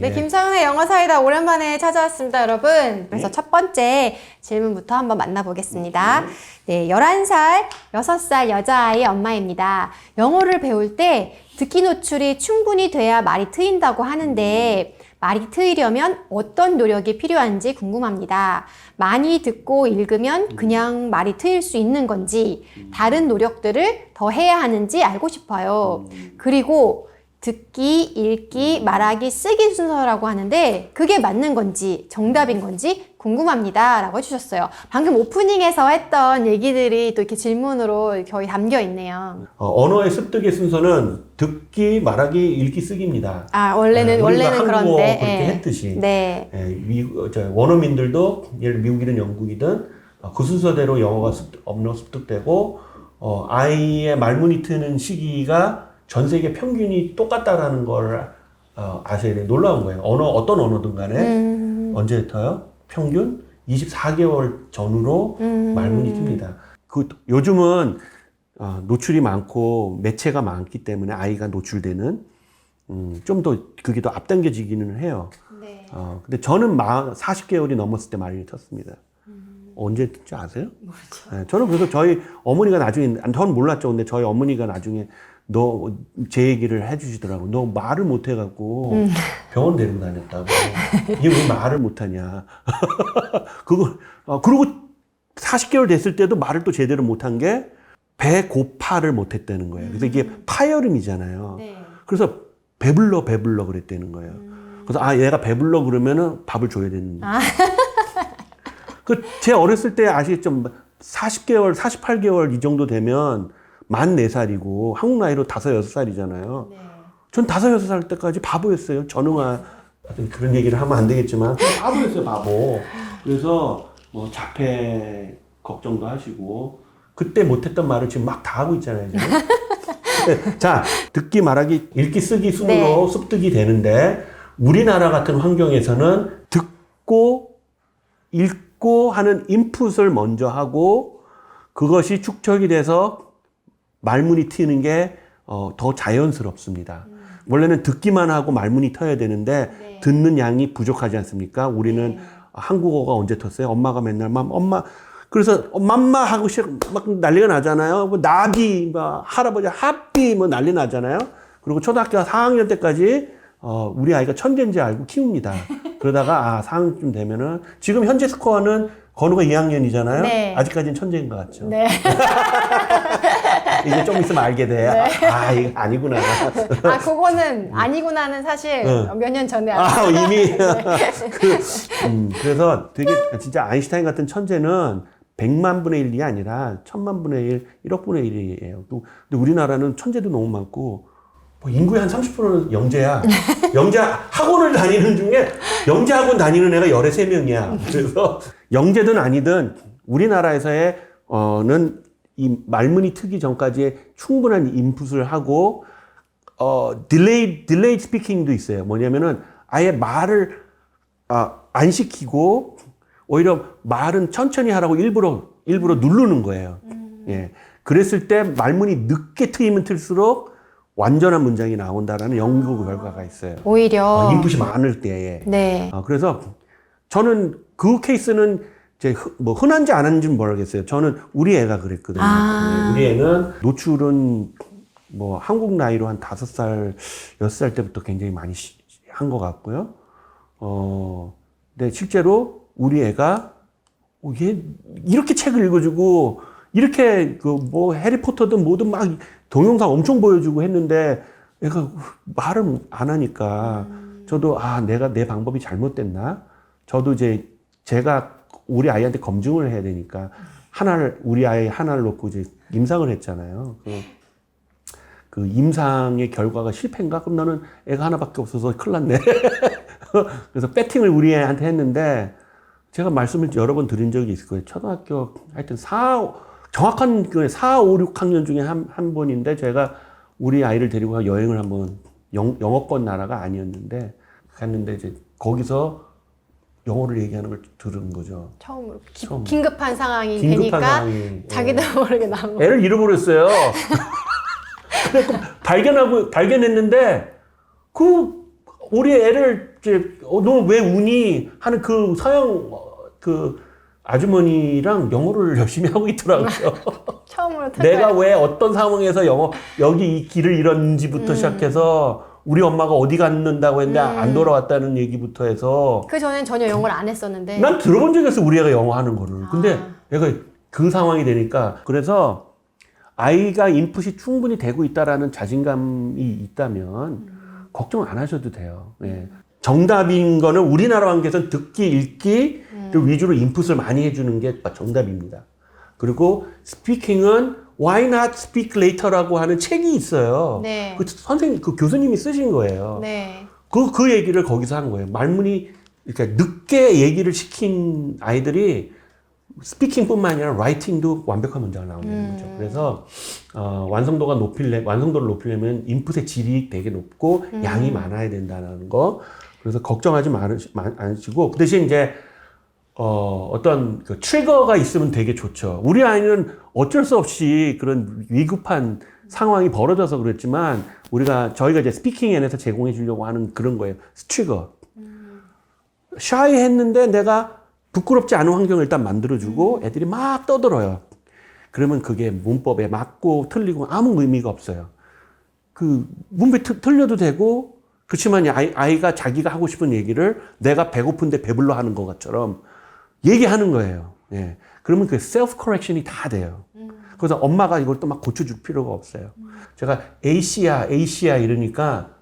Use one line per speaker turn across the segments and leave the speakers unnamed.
네,
예.
김성은의 영어 사이다 오랜만에 찾아왔습니다, 여러분. 그래서
네.
첫 번째 질문부터 한번 만나보겠습니다. 네, 11살, 6살 여자아이 엄마입니다. 영어를 배울 때 듣기 노출이 충분히 돼야 말이 트인다고 하는데 말이 트이려면 어떤 노력이 필요한지 궁금합니다. 많이 듣고 읽으면 그냥 말이 트일 수 있는 건지 다른 노력들을 더 해야 하는지 알고 싶어요. 그리고 듣기, 읽기, 말하기, 쓰기 순서라고 하는데 그게 맞는 건지 정답인 건지 궁금합니다. 라고 해주셨어요. 방금 오프닝에서 했던 얘기들이 또 이렇게 질문으로 거의 담겨 있네요.
어, 언어의 습득의 순서는 듣기, 말하기, 읽기, 쓰기입니다.
아, 원래는,
네,
원래는
한국어
그런데.
그렇게
예.
했듯이.
네.
예, 어, 저 원어민들도 예를 미국이든 영국이든 어, 그 순서대로 영어가 습득, 언어 습득되고 어, 아이의 말문이 트는 시기가 전 세계 평균이 똑같다라는 걸 어, 아셔야 돼요. 놀라운 거예요. 언어 어떤 언어든 간에
음,
언제부터요? 평균 24개월 전후로
음.
말문이 틉니다. 그 요즘은 어, 노출이 많고 매체가 많기 때문에 아이가 노출되는 음, 좀 더 그게 더 앞당겨지기는 해요.
네.
어, 근데 저는 마, 40개월이 넘었을 때 말을 텄습니다. 언제 듣지 아세요? 네, 저는 그래서 저희 어머니가 나중에, 저는 몰랐죠. 근데 저희 어머니가 나중에 너, 제 얘기를 해주시더라고. 너 말을 못해갖고 병원 데리고 다녔다고. 얘왜 말을 못하냐. 그거, 어, 그리고 40개월 됐을 때도 말을 또 제대로 못한 게 배고파를 못했다는 거예요. 그래서 이게 파열음이잖아요.
네.
그래서 배불러 배불러 그랬다는 거예요. 그래서 아 얘가 배불러 그러면은 밥을 줘야 되는.
아.
그 제 어렸을 때 아시겠죠? 40개월, 48개월 이 정도 되면 만 4살이고 한국 나이로 5, 6살이잖아요.
네.
전 5, 6살 때까지 바보였어요. 전응아 그런 얘기를 하면 안 되겠지만 바보였어요, 바보. 그래서 뭐 자폐 걱정도 하시고 그때 못했던 말을 지금 막 다 하고 있잖아요. 자, 듣기, 말하기, 읽기, 쓰기 순으로
네.
습득이 되는데 우리나라 같은 환경에서는 듣고 읽고 하는 인풋을 먼저 하고 그것이 축적이 돼서 말문이 트이는 게 어, 더 자연스럽습니다. 원래는 듣기만 하고 말문이 터야 되는데
네.
듣는 양이 부족하지 않습니까? 우리는 한국어가 언제 텄어요? 엄마가 맨날 맘, 엄마 그래서 맘마 하고 막 난리가 나잖아요. 뭐 나비, 뭐 할아버지 하삐 뭐 난리 나잖아요. 그리고 초등학교 4학년 때까지 어, 우리 아이가 천재인지 알고 키웁니다. 그러다가 아 4학년쯤 되면은 지금 현재 스코어는 건우가 2학년이잖아요.
네.
아직까지는 천재인 것 같죠.
네.
이제 좀 있으면 알게 돼. 아 이거 아니구나.
아, 그거는 아니구나는 사실
응.
몇년 전에
아
알았어요.
이미 그, 음, 그래서 되게 진짜 아인슈타인 같은 천재는 100만 분의 1이 아니라 1000만 분의 1, 1억 분의 1이에요. 또 근데 우리나라는 천재도 너무 많고 뭐 인구의 한 30%는 영재야. 영재 학원을 다니는 중에 영재 학원 다니는 애가 열에 세 명이야. 그래서 영재든 아니든 우리나라에서의 어는 이 말문이 트기 전까지 충분한 인풋을 하고 어 딜레이 딜레이 스피킹도 있어요. 뭐냐면은 아예 말을 아, 안 시키고 오히려 말은 천천히 하라고 일부러 일부러 누르는 거예요. 예. 그랬을 때 말문이 늦게 트이면 틀수록 완전한 문장이 나온다라는 연구 결과가 있어요.
오히려.
어, 인풋이 많을 때에.
네.
아, 그래서 저는 그 케이스는 이제 흔- 뭐 흔한지 안 한지는 모르겠어요. 저는 우리 애가 그랬거든요.
아.
네, 우리 애는 노출은 뭐 한국 나이로 한 다섯 살, 여섯 살 때부터 굉장히 많이 한 것 같고요. 어, 근데 실제로 우리 애가 어, 얘 이렇게 책을 읽어주고 이렇게 그 뭐 해리포터든 뭐든 막 동영상 엄청 보여주고 했는데 애가 말을 안 하니까 저도 아 내가 내 방법이 잘못됐나? 저도 이제 제가 우리 아이한테 검증을 해야 되니까 하나를 우리 아이 하나를 놓고 이제 임상을 했잖아요. 그, 그 임상의 결과가 실패인가? 그럼 나는 애가 하나밖에 없어서 큰일 났네. 그래서 배팅을 우리 애한테 했는데 제가 말씀을 여러 번 드린 적이 있을 거예요. 초등학교 하여튼 4, 정확한 그 4, 5, 6학년 중에 한, 한 번인데 제가 우리 아이를 데리고 여행을 한번 영, 영어권 나라가 아니었는데 갔는데 이제 거기서 영어를 얘기하는 걸 들은 거죠.
처음으로 기-
처음.
긴급한 상황이
긴급한
되니까
상황이.
자기도 모르게 나온 거.
애를 잃어버렸어요. 발견하고 발견했는데 그 우리 애를 이제 어, 너왜 우니 하는 그 서양 어, 그 아주머니랑 영어를 열심히 하고 있더라고요.
처음으로
내가 왜 어떤 상황에서 영어 여기 이 길을 잃었는지부터 시작해서 우리 엄마가 어디 갔는다고 했는데 안 돌아왔다는 얘기부터 해서
그 전엔 전혀 영어를 안 했었는데.
난 들어본 적이 없어 우리 애가 영어 하는 거를. 근데
아.
얘가 그 상황이 되니까 그래서 아이가 인풋이 충분히 되고 있다라는 자신감이 있다면 걱정 안 하셔도 돼요. 예. 정답인 거는 우리나라 관계에서는 듣기, 읽기 를 위주로 인풋을 많이 해주는 게 정답입니다. 그리고 스피킹은 Why Not Speak Later라고 하는 책이 있어요.
네.
그 선생님, 그 교수님이 쓰신 거예요.
네.
그, 그 얘기를 거기서 한 거예요. 말문이, 그러니까 늦게 얘기를 시킨 아이들이 스피킹뿐만 아니라 라이팅도 완벽한 문장을 나오는 거죠. 그래서, 어, 완성도가 높일래, 완성도를 높이려면 인풋의 질이 되게 높고 양이 많아야 된다는 거. 그래서 걱정하지 마시- 마- 않으시고, 그 대신 이제, 어, 어떤 그 트리거가 있으면 되게 좋죠. 우리 아이는 어쩔 수 없이 그런 위급한 상황이 벌어져서 그랬지만 우리가 저희가 이제 스피킹 앤에서 제공해 주려고 하는 그런 거예요. 트리거. 샤이 했는데 내가 부끄럽지 않은 환경을 일단 만들어주고 애들이 막 떠들어요. 그러면 그게 문법에 맞고 틀리고 아무 의미가 없어요. 그 문법이 틀- 틀려도 되고 그렇지만 아이, 아이가 자기가 하고 싶은 얘기를 내가 배고픈데 배불러 하는 것 것처럼 얘기하는 거예요. 예. 그러면 그 셀프 커렉션이 다 돼요. 그래서 엄마가 이걸 또 막 고쳐줄 필요가 없어요. 제가 에이시아, 에이시아 이러니까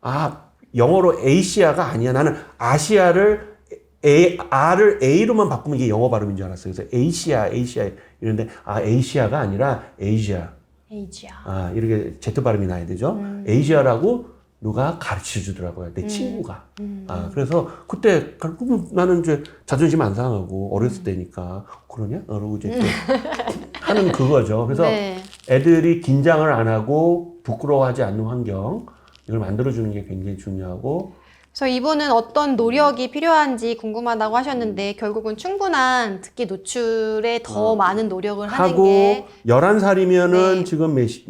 아 영어로 에이시아가 아니야. 나는 아시아를 A, R을 A로만 바꾸면 이게 영어 발음인 줄 알았어요. 그래서 에이시아, 에이시아 이런데 아 에이시아가 아니라 에이지아.
에이지아.
아, 이렇게 Z 발음이 나야 되죠. 에이지아라고 누가 가르쳐 주더라고요. 내 친구가. 아, 그래서 그때 나는 이제 자존심 안 상하고 어렸을 때니까 그러냐? 그러고 이제 또 하는 그거죠. 그래서
네.
애들이 긴장을 안 하고 부끄러워하지 않는 환경 이걸 만들어 주는 게 굉장히 중요하고
그래서 이분은 어떤 노력이 필요한지 궁금하다고 하셨는데 결국은 충분한 듣기 노출에 더 많은 노력을 하는
하고
게
11살이면은
네.
지금 몇, 시-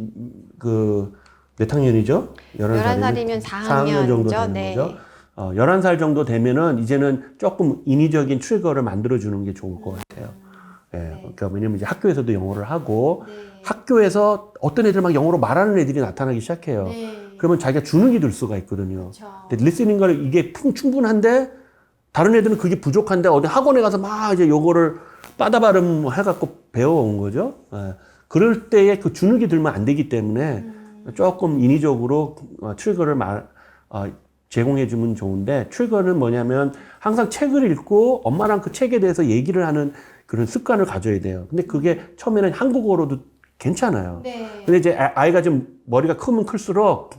그, 몇 학년이죠?
11살이면 4학년이죠.
정도 되는
네.
거죠. 어, 11살 정도 되면은 이제는 조금 인위적인 트리거를 만들어주는 게 좋을 것 같아요. 예,
네.
그러니까 왜냐면 이제 학교에서도 영어를 하고 학교에서 어떤 애들 막 영어로 말하는 애들이 나타나기 시작해요.
네.
그러면 자기가 주눅이 들 수가 있거든요.
그렇죠.
근데 리스닝을 이게 풍- 충분한데 다른 애들은 그게 부족한데 어디 학원에 가서 막 이제 요거를 빠다 발음 해갖고 배워온 거죠. 예. 그럴 때에 그 주눅이 들면 안 되기 때문에 조금 인위적으로 어, 트리거를 말, 어, 제공해주면 좋은데 트리거는 뭐냐면 항상 책을 읽고 엄마랑 그 책에 대해서 얘기를 하는 그런 습관을 가져야 돼요. 근데 그게 처음에는 한국어로도 괜찮아요.
네.
근데 이제 아- 아이가 좀 머리가 크면 클수록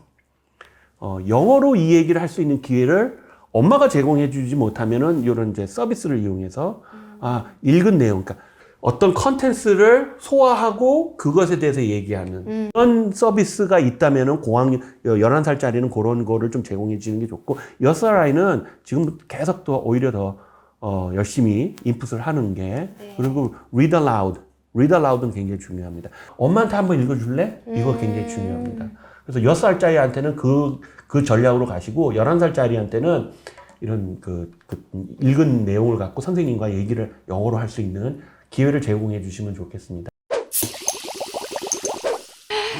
어, 영어로 이 얘기를 할 수 있는 기회를 엄마가 제공해 주지 못하면은 이런 이제 서비스를 이용해서 아, 읽은 내용, 그러니까 어떤 컨텐츠를 소화하고 그것에 대해서 얘기하는 그런 서비스가 있다면은 고학년 11살짜리는 그런 거를 좀 제공해 주는 게 좋고 6살 아이는 지금 계속 더 오히려 더 어, 열심히 인풋을 하는 게 그리고 read aloud read aloud은 굉장히 중요합니다. 엄마한테 한번 읽어 줄래? 이거 굉장히 중요합니다. 그래서 6살짜리한테는 그, 그 전략으로 가시고 11살짜리한테는 이런 그, 그 읽은 내용을 갖고 선생님과 얘기를 영어로 할 수 있는 기회를 제공해 주시면 좋겠습니다.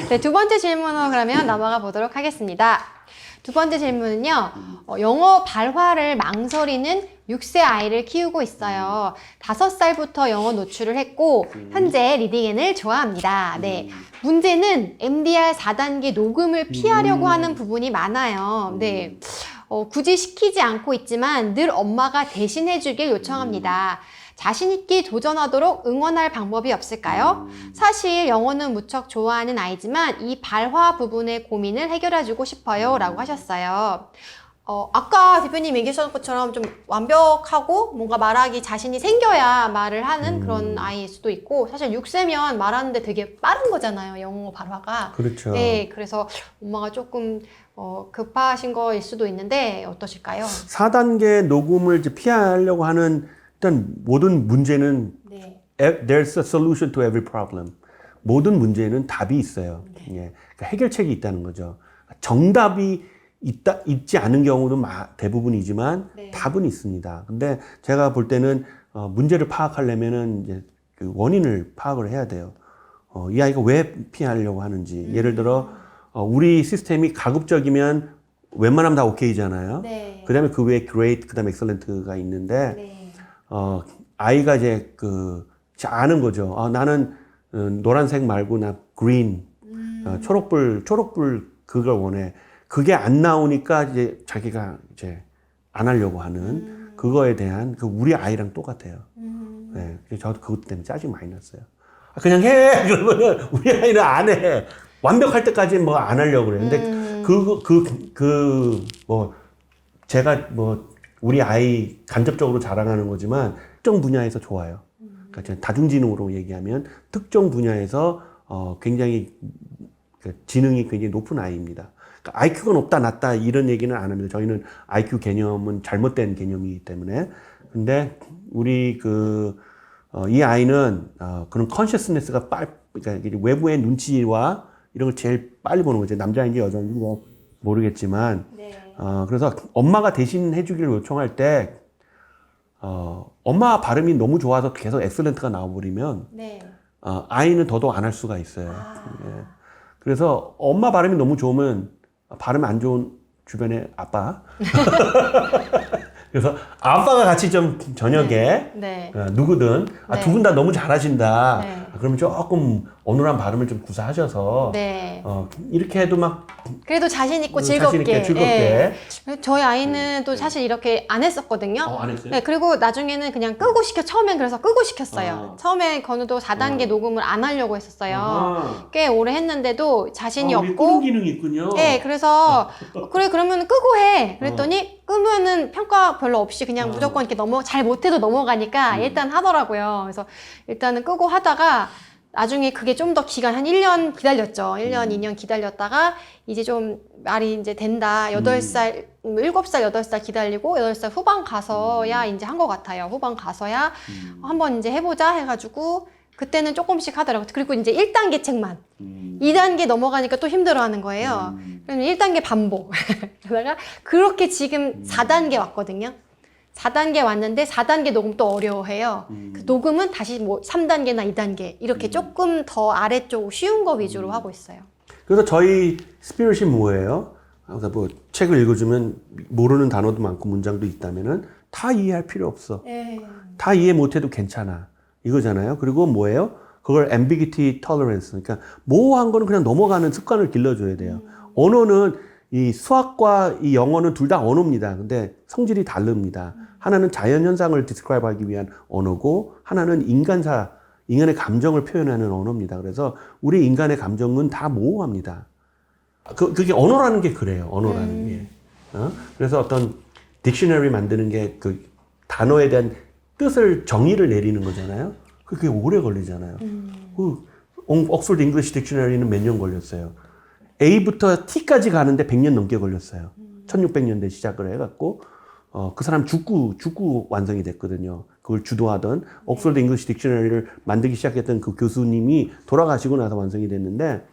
네, 두 번째 질문으로 그러면 넘어가 보도록 하겠습니다. 두 번째 질문은요, 어, 영어 발화를 망설이는 6세 아이를 키우고 있어요. 5살부터 영어 노출을 했고, 현재 리딩앤을 좋아합니다. 네. 문제는 MDR 4단계 녹음을 피하려고 하는 부분이 많아요. 네. 어, 굳이 시키지 않고 있지만 늘 엄마가 대신해 주길 요청합니다. 자신있게 도전하도록 응원할 방법이 없을까요? 사실 영어는 무척 좋아하는 아이지만 이 발화 부분의 고민을 해결해주고 싶어요. 라고 하셨어요. 어, 아까 대표님 얘기하셨던 것처럼 좀 완벽하고 뭔가 말하기 자신이 생겨야 말을 하는 그런 아이일 수도 있고 사실 6세면 말하는데 되게 빠른 거잖아요. 영어 발화가.
그렇죠.
네, 그래서 엄마가 조금 어, 급하신 거일 수도 있는데 어떠실까요?
4단계 녹음을 이제 피하려고 하는 일단 모든 문제는
네.
there's a solution to every problem. 모든 문제는 답이 있어요. 예. 그러니까 해결책이 있다는 거죠. 정답이 있다 있지 않은 경우도 마- 대부분이지만
네.
답은 있습니다. 근데 제가 볼 때는 어, 문제를 파악하려면은 이제 그 원인을 파악을 해야 돼요. 어, 이 아이가 왜 피하려고 하는지. 예를 들어 어, 우리 시스템이 가급적이면 웬만하면 다 오케이잖아요.
네.
그다음에 그 외에 great, 그다음에 excellent가 있는데
네.
어, 아이가 이제 그 아는 거죠. 아, 나는 어, 노란색 말고 나 green, 어, 초록불, 초록불 그걸 원해. 그게 안 나오니까 이제 자기가 이제 안 하려고 하는 그거에 대한 그 우리 아이랑 똑같아요.
음.
네, 그래서 저도 그것 때문에 짜증 많이 났어요. 아, 그냥 해! 그러면은 우리 아이는 안 해. 완벽할 때까지 뭐 안 하려고. 근데
음.
그, 그, 그, 뭐, 제가 뭐, 우리 아이 간접적으로 자랑하는 거지만 특정 분야에서 좋아요. 그러니까 다중지능으로 얘기하면 특정 분야에서 어, 굉장히 그 지능이 굉장히 높은 아이입니다. 그러니까 IQ가 높다, 낮다 이런 얘기는 안 합니다. 저희는 IQ 개념은 잘못된 개념이기 때문에. 근데 우리 그, 어, 이 아이는 어, 그런 컨셔스네스가 빨, 그러니까 외부의 눈치와 이런 걸 제일 빨리 보는 거죠. 남자인지 여자인지 뭐 모르겠지만.
네.
어, 그래서 엄마가 대신 해주기를 요청할 때, 어, 엄마 발음이 너무 좋아서 계속 엑셀런트가 나와버리면,
네.
어, 아이는 더더욱 안 할 수가 있어요.
아.
예. 그래서 엄마 발음이 너무 좋으면 발음 안 좋은 주변에 아빠. 그래서 아빠가 같이 좀 저녁에
네.
어, 누구든 아,
네.
두분 다 너무 잘하신다.
네.
아, 그러면 조금 어눌한 발음을 좀 구사하셔서
네.
어, 이렇게 해도 막
그래도 자신 있고
어,
즐겁게.
자신 있게 즐겁게.
예. 저희 아이는 또 사실 이렇게 안 했었거든요.
어, 안 했어요?
네, 그리고 나중에는 그냥 끄고 시켜. 처음엔 그래서 끄고 시켰어요.
어.
처음에 건우도 4단계 녹음을 안 하려고 했었어요.
아하.
꽤 오래 했는데도 자신이
아, 우리
없고.
끄는 기능이 있군요.
네, 그래서 그래 그러면 끄고 해. 그랬더니 끄면은 평가 별로 없이 그냥
어.
무조건 이렇게 넘어 잘 못해도 넘어가니까
음.
일단 하더라고요. 그래서 일단은 끄고 하다가 나중에 그게 좀 더 기간 한 1년 기다렸죠. 1년,
음.
2년 기다렸다가 이제 좀 말이 이제 된다.
음.
8살, 음, 7살, 8살 기다리고 8살 후반 가서야 이제 한 것 같아요. 후반 가서야
음.
한번 이제 해보자 해가지고 그때는 조금씩 하더라고요. 그리고 이제 1단계 책만.
음.
2단계 넘어가니까 또 힘들어 하는 거예요.
음.
그러면 1단계 반복. 그러다가 그렇게 지금
음.
4단계 왔거든요. 4단계 왔는데 4단계 녹음 또 어려워해요.
음.
그 녹음은 다시 뭐 3단계나 2단계 이렇게 조금 더 아래쪽 쉬운 거 위주로 하고 있어요.
그래서 저희 스피릿이 뭐예요? 그러니까 뭐 책을 읽어주면 모르는 단어도 많고 문장도 있다면은 다 이해할 필요 없어.
네.
다 이해 못해도 괜찮아. 이거잖아요. 그리고 뭐예요? 그걸 ambiguity tolerance. 그러니까 모호한 거는 그냥 넘어가는 습관을 길러줘야 돼요. 언어는 이 수학과 이 영어는 둘 다 언어입니다. 근데 성질이 다릅니다. 하나는 자연 현상을 describe 하기 위한 언어고 하나는 인간사, 인간의 감정을 표현하는 언어입니다. 그래서 우리 인간의 감정은 다 모호합니다. 그, 그게 언어라는 게 그래요. 언어라는 게. 어? 그래서 어떤 딕셔너리 만드는 게 그 단어에 대한 뜻을 정의를 내리는 거잖아요. 그게 오래 걸리잖아요. 그 옥스퍼드 잉글리시 딕셔너리는 몇 년 걸렸어요. A부터 T까지 가는데 100년 넘게 걸렸어요. 1600년대 시작을 해갖고 어, 그 사람 죽고 죽고 완성이 됐거든요. 그걸 주도하던 옥스퍼드 잉글리시 딕셔너리를 만들기 시작했던 그 교수님이 돌아가시고 나서 완성이 됐는데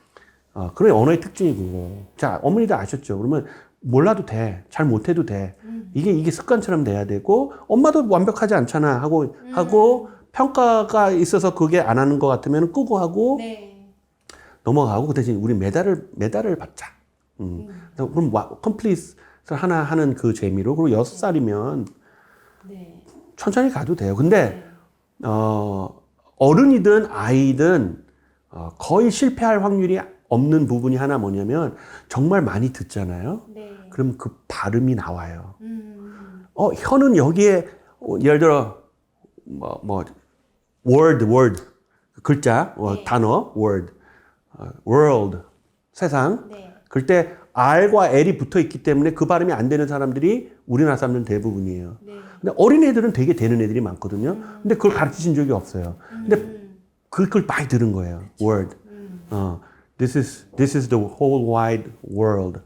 어, 그런 언어의 특징이 그거. 자, 어머니도 아셨죠? 그러면 몰라도 돼. 잘 못해도 돼. 이게, 이게 습관처럼 돼야 되고, 엄마도 완벽하지 않잖아. 하고, 하고, 평가가 있어서 그게 안 하는 것 같으면 끄고 하고,
네.
넘어가고, 그 대신 우리 메달을, 메달을 받자. 음. 그럼 와, 컴플릿을 하나 하는 그 재미로, 그리고 여섯 살이면
네.
천천히 가도 돼요. 근데, 어, 어른이든 아이든, 어, 거의 실패할 확률이 없는 부분이 하나 뭐냐면, 정말 많이 듣잖아요.
네.
그럼 그 발음이 나와요.
음.
어, 혀는 여기에, 어, 예를 들어, 뭐, 뭐, word, word. 글자, 어,
네.
단어, word. 어, world. 세상.
네.
그럴 때 R과 L이 붙어 있기 때문에 그 발음이 안 되는 사람들이 우리나라 사람들은 대부분이에요.
네.
근데 어린 애들은 되게 되는 애들이 많거든요. 근데 그걸 가르치신 적이 없어요. 근데
음.
그걸 많이 들은 거예요. word. 어, this is this is the whole wide world.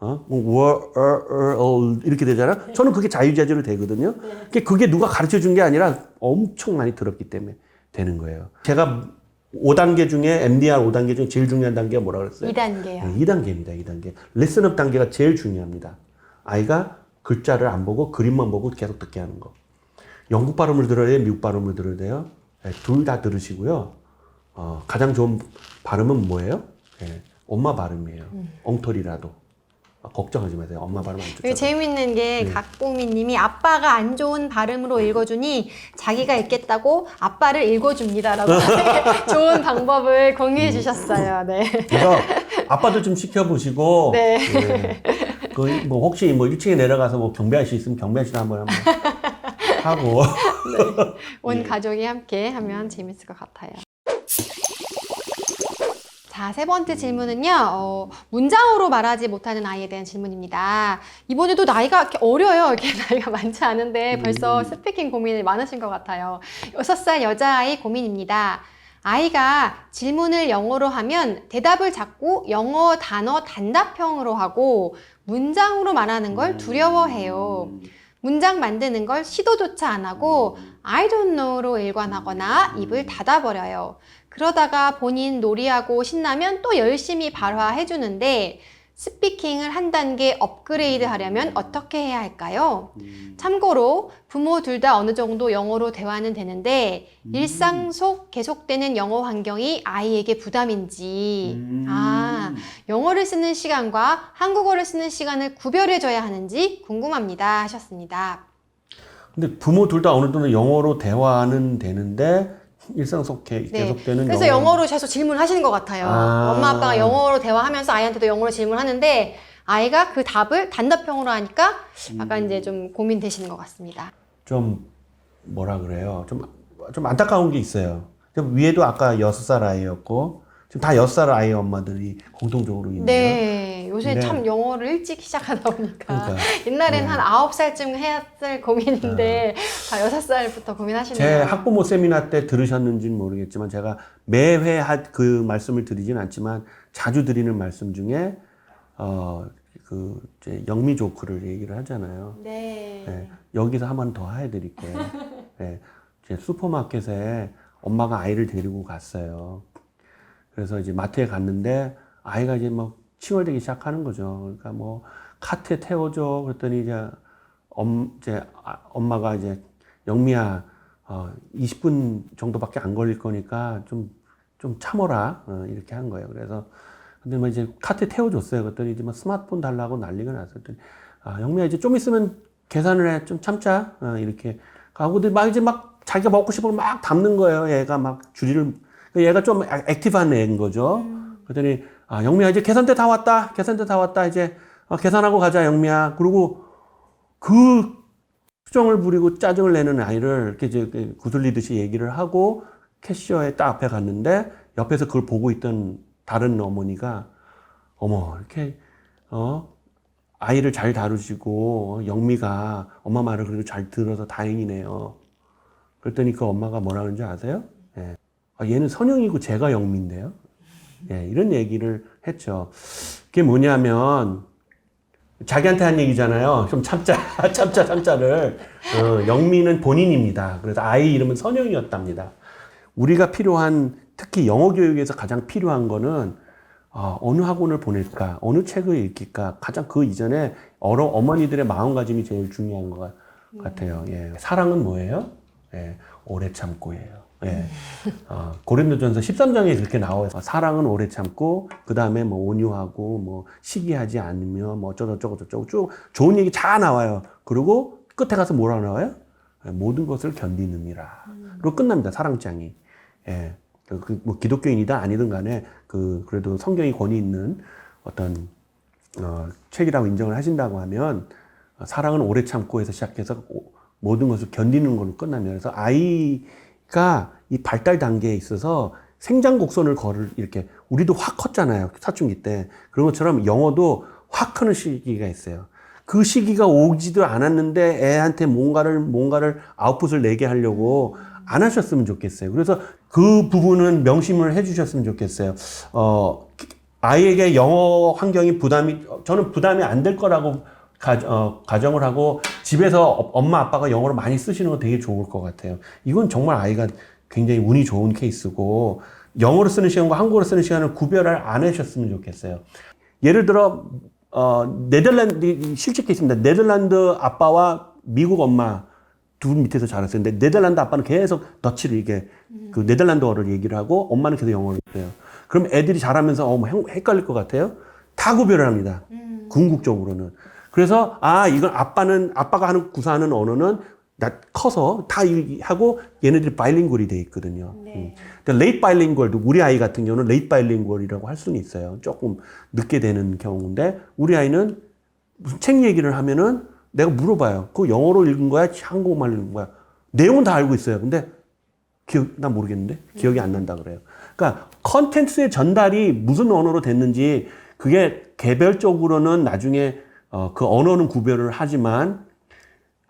어? world 이렇게 되잖아. 저는 그게 자유자재로 되거든요. 그게 그게 누가 가르쳐 준 게 아니라 엄청 많이 들었기 때문에 되는 거예요. 제가 5단계 중에 MDR 5단계 중에 제일 중요한 단계가 뭐라 그랬어요?
2단계요.
2단계입니다. 2단계. 레슨업 단계가 제일 중요합니다. 아이가 글자를 안 보고 그림만 보고 계속 듣게 하는 거. 영국 발음을 들어야 돼요? 미국 발음을 들어야 돼요? 둘다 들으시고요. 어, 가장 좋은 발음은 뭐예요? 예, 엄마 발음이에요. 엉터리라도. 아, 걱정하지 마세요. 엄마 발음 안 좋죠.
재밌는 게
네.
각봉미님이 아빠가 안 좋은 발음으로 읽어주니 자기가 읽겠다고 아빠를 읽어줍니다라고 좋은 방법을 공유해 주셨어요. 네.
그래서 아빠도 좀 시켜보시고.
네.
예. 그, 뭐, 혹시 뭐 1층에 내려가서 뭐 경비 아저씨 있으면 아저씨도 한번 한번 하고.
온
예.
가족이 함께 하면 재밌을 것 같아요. 자, 세 번째 질문은요, 어, 문장으로 말하지 못하는 아이에 대한 질문입니다. 이번에도 나이가 이렇게 어려요. 이렇게 나이가 많지 않은데 벌써 스피킹 고민이 많으신 것 같아요. 6살 여자아이 고민입니다. 아이가 질문을 영어로 하면 대답을 자꾸 영어 단어 단답형으로 하고 문장으로 말하는 걸 두려워해요. 문장 만드는 걸 시도조차 안 하고 I don't know로 일관하거나 입을 닫아버려요. 그러다가 본인 놀이하고 신나면 또 열심히 발화해 주는데 스피킹을 한 단계 업그레이드 하려면 어떻게 해야 할까요? 참고로 부모 둘 다 어느 정도 영어로 대화는 되는데 일상 속 계속되는 영어 환경이 아이에게 부담인지 아 영어를 쓰는 시간과 한국어를 쓰는 시간을 구별해 줘야 하는지 궁금합니다 하셨습니다.
근데 부모 둘 다 어느 정도 영어로 대화는 되는데 일상 속 계-
네.
계속되는
그래서 영어로 계속 질문하시는 것 같아요.
아.
엄마 아빠가 영어로 대화하면서 아이한테도 영어로 질문하는데 아이가 그 답을 단답형으로 하니까 약간
음.
이제 좀 고민되시는 것 같습니다.
좀 뭐라 그래요? 좀, 좀 안타까운 게 있어요. 좀 위에도 아까 여섯 살 아이였고 지금 다 여섯 살 아이 엄마들이 공통적으로 있네요.
네, 요새
네.
참 영어를 일찍 시작하다 보니까
그러니까
옛날엔
네.
한 아홉 살쯤 했을 고민인데 다 여섯 살부터 고민하시네요.
제 학부모 세미나 때 들으셨는지는 모르겠지만 제가 매회 하- 그 말씀을 드리진 않지만 자주 드리는 말씀 중에 어 그 이제 영미 조크를 얘기를 하잖아요.
네.
네, 여기서 한 번 더 해드릴게요. 네, 이제 슈퍼마켓에 엄마가 아이를 데리고 갔어요. 그래서 이제 마트에 갔는데 아이가 이제 막 칭얼대기 시작하는 거죠. 그러니까 뭐 카트에 태워줘 그랬더니 이제 엄 이제 아, 엄마가 이제 영미야 어 20분 정도밖에 안 걸릴 거니까 좀 좀 참어라 어, 이렇게 한 거예요. 그래서 근데 뭐 이제 카트에 태워줬어요. 그랬더니 이제 막 스마트폰 달라고 난리가. 그랬더니 아 영미야 이제 좀 있으면 계산을 해 좀 참자 어, 이렇게 가고 근데 막 이제 막 자기가 먹고 걸막 담는 거예요. 얘가 막 줄이를 얘가 좀 액- 액티브한 애인 거죠. 그랬더니 아 영미야 이제 계산대 다 왔다. 계산대 다 왔다. 이제 어, 계산하고 가자 영미야. 그리고 그 수정을 부리고 짜증을 내는 아이를 이렇게 이제 그 구슬리듯이 얘기를 하고 캐시어에 딱 앞에 갔는데 옆에서 그걸 보고 있던 다른 어머니가 어머 이렇게 어 아이를 잘 다루시고 어, 영미가 엄마 말을 그래도 잘 들어서 다행이네요. 그랬더니 그 엄마가 뭐라 그런지 아세요? 예. 아, 얘는 선영이고 제가 영미인데요. 예, 이런 얘기를 했죠. 그게 뭐냐면 자기한테 한 얘기잖아요. 좀 참자, 참자, 참자를. 어, 영미는 본인입니다. 그래서 아이 이름은 선영이었답니다. 우리가 필요한 특히 영어 교육에서 가장 필요한 거는 어, 어느 학원을 보낼까, 어느 책을 읽을까, 가장 그 이전에 어러, 어머니들의 마음가짐이 제일 중요한 것 같- 같아요. 예. 사랑은 뭐예요? 예. 오래 참고예요. 예. 어, 고린도전서 13장에 그렇게 나와요. 어, 사랑은 오래 참고, 그 다음에 뭐 온유하고, 뭐 시기하지 않으며, 뭐 어쩌고 저쩌고 저쩌고 쭉 좋은 얘기 다 나와요. 그리고 끝에 가서 뭐라 나와요? 예, 모든 것을 견디느니라. 그리고 끝납니다. 사랑장이. 예. 그, 그, 뭐, 기독교인이다 아니든 간에, 그, 그래도 성경이 권위 있는 어떤, 어, 책이라고 인정을 하신다고 하면, 어, 사랑은 오래 참고에서 시작해서 오- 모든 것을 견디는 걸로. 그래서 아이가 이 발달 단계에 있어서 생장 곡선을 걸을, 이렇게, 우리도 확 컸잖아요. 사춘기 때. 그런 것처럼 영어도 확 크는 시기가 있어요. 그 시기가 오지도 않았는데 애한테 뭔가를, 뭔가를 아웃풋을 내게 하려고 안 하셨으면 좋겠어요. 그래서 그 부분은 명심을 해 주셨으면 좋겠어요. 어, 아이에게 영어 환경이 부담이, 저는 부담이 안 될 거라고 가, 어, 가정을 하고 집에서 어- 엄마 아빠가 영어를 많이 쓰시는 건 되게 좋을 것 같아요. 이건 정말 아이가 굉장히 운이 좋은 케이스고 영어로 쓰는 시간과 한국어로 쓰는 시간을 구별을 안 하셨으면 좋겠어요. 예를 들어 어, 네덜란드 실제 케이스입니다. 네덜란드 아빠와 미국 엄마 둘 밑에서 자랐어요. 근데 네덜란드 아빠는 계속 더치를 이게 그 네덜란드어를 얘기를 하고 엄마는 계속 영어를 해요. 그럼 애들이 자라면서 어, 뭐 헷- 헷갈릴 것 같아요. 다 구별을 합니다. 궁극적으로는. 그래서 아 이건 아빠는 아빠가 하는 구사하는 언어는 나 커서 다 이- 하고 얘네들이 바이링구얼이 돼 있거든요. 음. 그러니까 레이트 바이링구얼도 우리 아이 같은 경우는 레이트 바이링구얼이라고 할 수는 있어요. 조금 늦게 되는 경우인데 우리 아이는 무슨 책 얘기를 하면은 내가 물어봐요. 그거 영어로 읽은 거야? 한국말로 읽은 거야? 내용은 다 알고 있어요. 근데 기억, 나 모르겠는데? 기억이 안 난다 그래요. 그러니까 컨텐츠의 전달이 무슨 언어로 됐는지 그게 개별적으로는 나중에 어, 그 언어는 구별을 하지만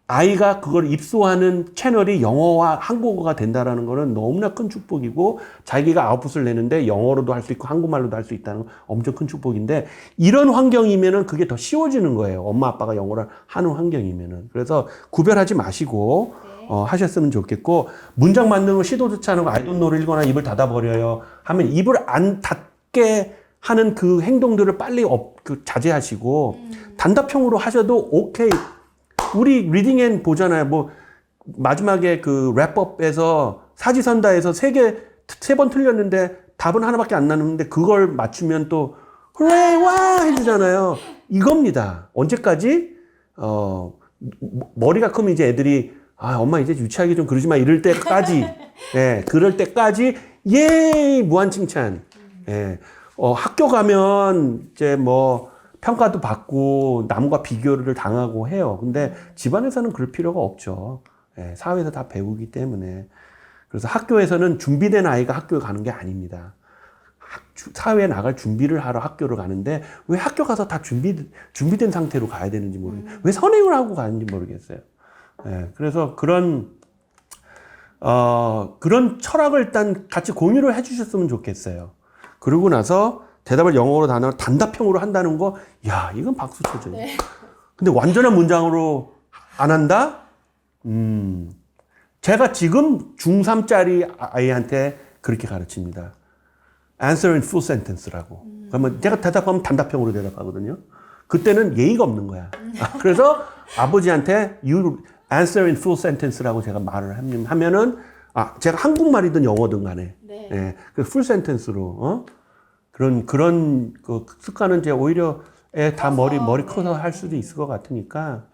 아이가 그걸 입소하는 채널이 영어와 한국어가 된다라는 거는 너무나 큰 축복이고 자기가 아웃풋을 내는데 영어로도 할 수 있고 한국말로도 할 수 있다는 건 엄청 큰 축복인데 이런 환경이면은 그게 더 쉬워지는 거예요. 엄마 아빠가 영어를 하는 환경이면은. 그래서 구별하지 마시고 어, 하셨으면 좋겠고 문장 만드는 거 시도조차 하는 거 아이돈노를 읽거나 입을 닫아버려요 하면 입을 안 닫게 하는 그 행동들을 빨리 업, 그 자제하시고 단답형으로 하셔도 오케이. 우리 리딩 앤 보잖아요. 뭐 마지막에 그 랩업에서 사지선다에서 세 개 세 번 틀렸는데 답은 하나밖에 안 나는데 그걸 맞추면 또 그래 와 해주잖아요. 이겁니다. 언제까지? 어 머- 머리가 크면 이제 애들이 아 엄마 이제 유치하게 좀 그러지 마 이럴 때까지. 예 그럴 때까지. 예 무한 칭찬. 예 어, 학교 가면 이제 뭐 평가도 받고 남과 비교를 당하고 해요. 근데 집안에서는 그럴 필요가 없죠. 예, 사회에서 다 배우기 때문에. 그래서 학교에서는 준비된 아이가 학교에 가는 게 아닙니다. 사회에 나갈 준비를 하러 학교를 가는데 왜 학교 가서 다 준비, 준비된 상태로 가야 되는지 모르겠어요. 왜 선행을 하고 가는지 모르겠어요. 예, 그래서 그런, 어, 그런 철학을 일단 같이 공유를 해 주셨으면 좋겠어요. 그러고 나서 대답을 영어로 단어 단답형으로 한다는 거, 야, 이건 박수 쳐줘요. 근데 완전한 문장으로 안 한다? 음. 제가 지금 중3짜리 아이한테 그렇게 가르칩니다. answer in full sentence라고. 그러면 제가 대답하면 단답형으로 대답하거든요. 그때는 예의가 없는 거야. 아, 그래서 아버지한테 you answer in full sentence라고 제가 말을 하면- 하면은 아, 제가 한국말이든 영어든 간에
네.
예, 그 full sentence로 어? 그런 그런 그 습관은 이제 오히려 애다 머리 머리 커서 할 수도 있을 것 같으니까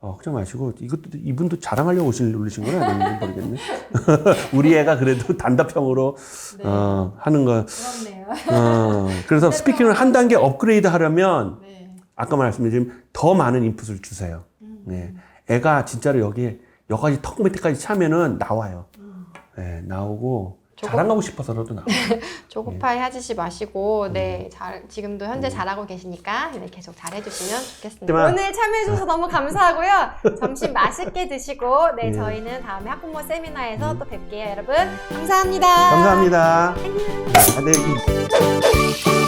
어, 걱정 마시고 이것도 이분도 자랑하려고 오신 올리신 건 아닌지 모르겠네. 우리 애가 그래도 단답형으로 어, 하는 거.
그렇네요.
어, 그래서 스피킹을 한 단계 업그레이드 하려면
네.
아까 말씀드린 더 많은 인풋을 주세요. 네. 애가 진짜로 여기에 여기까지 턱 밑에까지 차면은 나와요. 네, 나오고
저거-
자랑하고 싶어서라도 나와.
조급하게 하시지 마시고
음.
네, 잘 지금도 현재 잘하고 계시니까 네, 계속 잘해 주시면 좋겠습니다.
하지만-
오늘 참여해 주셔서 너무 감사하고요. 점심 맛있게 드시고 네,
예.
저희는 다음에 학부모 세미나에서 또 뵐게요, 여러분. 감사합니다.
감사합니다. 안녕. 아, 네, 이-